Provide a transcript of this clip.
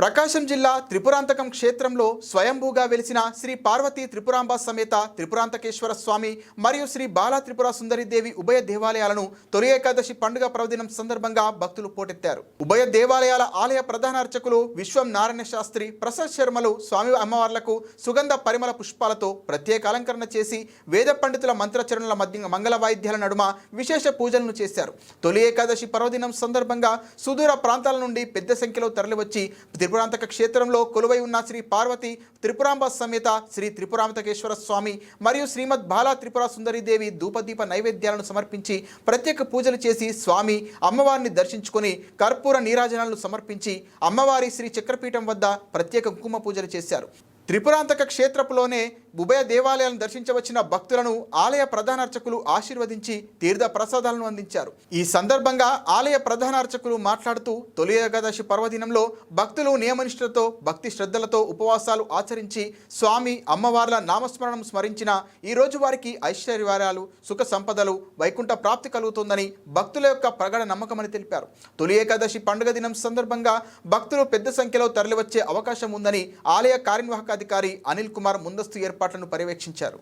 ప్రకాశం జిల్లా త్రిపురాంతకం క్షేత్రంలో స్వయంభూగా వెలిసిన శ్రీ పార్వతీ త్రిపురాంబ సమేత త్రిపురాంతకేశ్వర స్వామి మరియు శ్రీ బాలా త్రిపుర సుందరిదేవి ఉభయ దేవాలయాలను తొలి ఏకాదశి పండుగ పర్వదినం సందర్భంగా భక్తులు పోటెత్తారు. ఉభయ దేవాలయాల ఆలయ ప్రధాన అర్చకులు విశ్వం నారాయణ శాస్త్రి ప్రసాద్ శర్మలు స్వామి అమ్మవార్లకు సుగంధ పరిమళ పుష్పాలతో ప్రత్యేక అలంకరణ చేసి వేద పండితుల మంత్రచరణల మధ్య మంగళ వాయిద్యాల నడుమ విశేష పూజలను చేశారు. తొలి ఏకాదశి పర్వదినం సందర్భంగా సుదూర ప్రాంతాల నుండి పెద్ద సంఖ్యలో తరలివచ్చి త్రిపురాంతక క్షేత్రంలో కొలువై ఉన్న శ్రీ పార్వతి త్రిపురాంబ సమేత శ్రీ త్రిపురాంతకేశ్వర స్వామి మరియు శ్రీమద్ బాలా త్రిపుర సుందరీదేవి ధూపదీప నైవేద్యాలను సమర్పించి ప్రత్యేక పూజలు చేసి స్వామి అమ్మవారిని దర్శించుకొని కర్పూర నీరాజనాలను సమర్పించి అమ్మవారి శ్రీ చక్రపీఠం వద్ద ప్రత్యేక కుంకుమ పూజలు చేశారు. త్రిపురాంతక క్షేత్రపులోనే ఉభయ దేవాలయాలను దర్శించవచ్చిన భక్తులను ఆలయ ప్రధాన అర్చకులు ఆశీర్వదించి తీర్థ ప్రసాదాలను అందించారు. ఈ సందర్భంగా ఆలయ ప్రధాన అర్చకులు మాట్లాడుతూ తొలి ఏకాదశి పర్వదినంలో భక్తులు నియమనిష్టతో భక్తి శ్రద్ధలతో ఉపవాసాలు ఆచరించి స్వామి అమ్మవార్ల నామస్మరణం స్మరించిన ఈ రోజు వారికి ఐశ్వర్యవారాలు సుఖ సంపదలు వైకుంఠ ప్రాప్తి కలుగుతుందని భక్తుల యొక్క ప్రగాఢ నమ్మకమని తెలిపారు. తొలి ఏకాదశి పండుగ దినం సందర్భంగా భక్తులు పెద్ద సంఖ్యలో తరలివచ్చే అవకాశం ఉందని ఆలయ కార్యనిర్వాహక అధికారి అనిల్ కుమార్ ముందస్తు ఏర్పాట్లను పర్యవేక్షించారు.